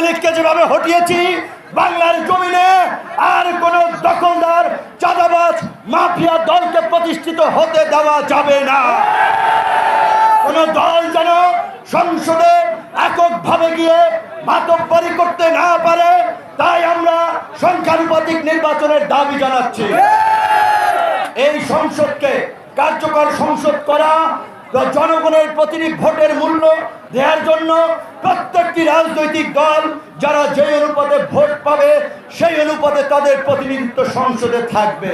আওয়ামী লীগকে যেভাবে হটিয়েছি, বাংলার জমিনে আর কোন দখলদার, চাঁদাবাজ, মাফিয়া দলকে প্রতিষ্ঠিত হতে দেওয়া যাবে না। কোন দল যেন সংসদে এককভাবে গিয়ে মাতব্বরি করতে না পারে, তাই আমরা সংখ্যানুপাতিক নির্বাচনের দাবি জানাচ্ছি। এই সংসদকে কার্যকর সংসদ করা জনগণের প্রতিটি ভোটের মূল্য দেওয়ার জন্য প্রত্যেকটি রাজনৈতিক দল যারা যে অনুপাতে ভোট পাবে, সেই অনুপাতে তাদের প্রতিনিধিত্ব সংসদে থাকবে।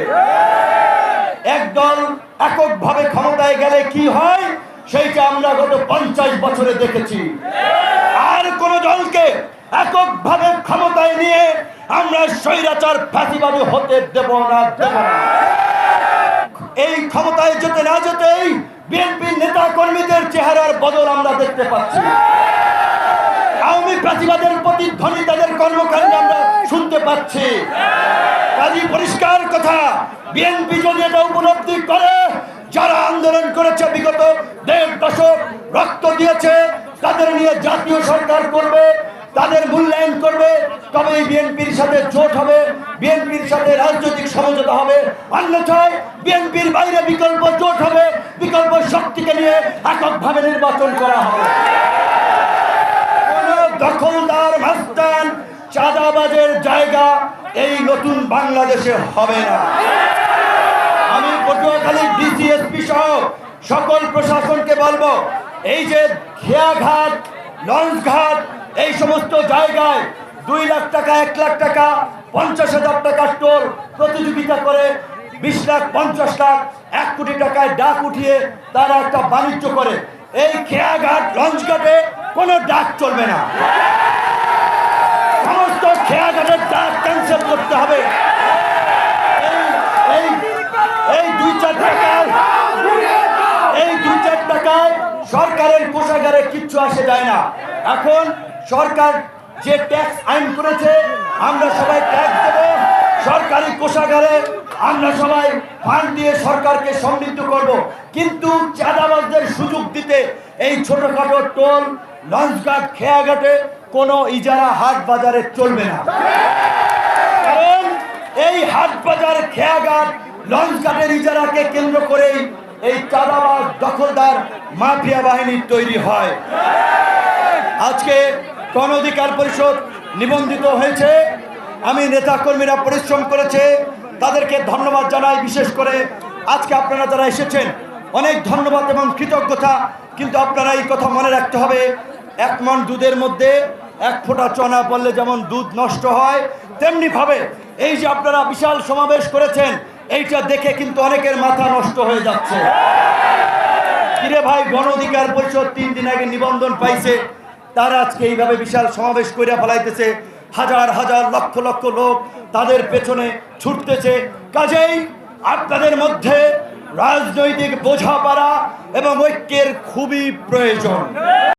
একদল এককভাবে ক্ষমতায় গেলে কি হয়, সেইটা আমরা গত পঞ্চাশ বছরে দেখেছি। আর কোন দলকে এককভাবে ক্ষমতায় নিয়ে আমরা স্বৈরাচার ফাঁসিবাদী হতে দেব না দেব না। ক্ষমতায় যেতে না যেতেই বিএনপি নেতা কর্মীদের চেহারার বদল আমরা দেখতে পাচ্ছি। আওয়ামী প্রাতিবাদের প্রতিধ্বনি তাদের কর্মকাণ্ডে আমরা শুনতে পাচ্ছি। কাজী পরিষ্কার কথা, বিএনপি যদি এটা উপলব্ধি করে, যারা আন্দোলন করেছে, বিগত দেড় দশক রক্ত দিয়েছে, তাদের নিয়ে জাতীয় সরকার করবে, তাদের মূল্যায়ন করবে, তবেই বিএনপির সাথে জোট হবে। বিএনপির সাথে রাজনৈতিক সমঝোতা হবে। অন্যথায় বিএনপির বাইরে বিকল্প জোট হবে। বিকল্প শক্তিকে নিয়ে এককভাবে নির্বাচন করা হবে। দখলদার মাস্তান চাঁদাবাজের জায়গা এই নতুন বাংলাদেশে হবে না। আমি পটুয়াখালী ডিসিএসপি সহ সকল প্রশাসনকে বলব, এই যে খেয়াঘাট লঞ্চ ঘাট এই সমস্ত জায়গায় দুই লাখ টাকা, এক লাখ টাকা পঞ্চাশ হাজার টাকা টোল প্রতিযোগিতা করে বিশ লাখ, পঞ্চাশ লাখ, এক কোটি টাকায় ডাক উঠিয়ে তারা একটা বাণিজ্য করে। এই খেয়াঘাট লঞ্চঘাটে কোনো ডাক চলবে না। সমস্ত খেয়াঘাটের ডাক ক্যান্সেল করতে হবে। এই- এই দুই চার এই দুই চার টাকায় সরকারের কোষাগারে কিচ্ছু আসে যায় না। এখন সরকার যে ট্যাক্স আইন করেছে, আমরা সবাই ট্যাক্স দেব। সরকারি কোষাগারে আমরা সবাই ফান্ড দিয়ে সরকারকে সমৃদ্ধ করব। কিন্তু চাঁদাবাজদের সুযোগ দিতে এই ছোটখাটো টোল লঞ্চঘাট খেয়াঘাটে কোনো ইজারা হাট বাজারে চলবে না। কারণ এই হাট বাজার, খেয়াঘাট লঞ্চ ঘাটের ইজারাকে কেন্দ্র করেই এই চাঁদাবাজ দখলদার মাফিয়া বাহিনী তৈরি হয়। আজকে গণ অধিকার পরিষদ নিবন্ধিত হয়েছে। আমি নেতা কর্মীরা পরিশ্রম করেছে। তাদেরকে ধন্যবাদ জানাই। বিশেষ করে আজকে আপনারা যারা এসেছেন, অনেক ধন্যবাদ এবং কৃতজ্ঞতা। কিন্তু আপনারা এই কথা মনে রাখতে হবে, এক মন দুধের মধ্যে এক ফোঁটা চনা পড়লে যেমন দুধ নষ্ট হয় তেমনি ভাবে এই যে আপনারা বিশাল সমাবেশ করেছেন, এইটা দেখে কিন্তু অনেকের মাথা নষ্ট হয়ে যাচ্ছে। কিরে ভাই, গণ অধিকার পরিষদ তিন দিন আগে নিবন্ধন পাইছে। তারা আজকে এইভাবে বিশাল সমাবেশ করে ফেলাইতেছে, হাজার হাজার লক্ষ লক্ষ লোক তাদের পেছনে ছুটতেছে। কাজেই আপনাদের মধ্যে রাজনৈতিক বোঝাপড়া এবং ঐক্যের খুবই প্রয়োজন।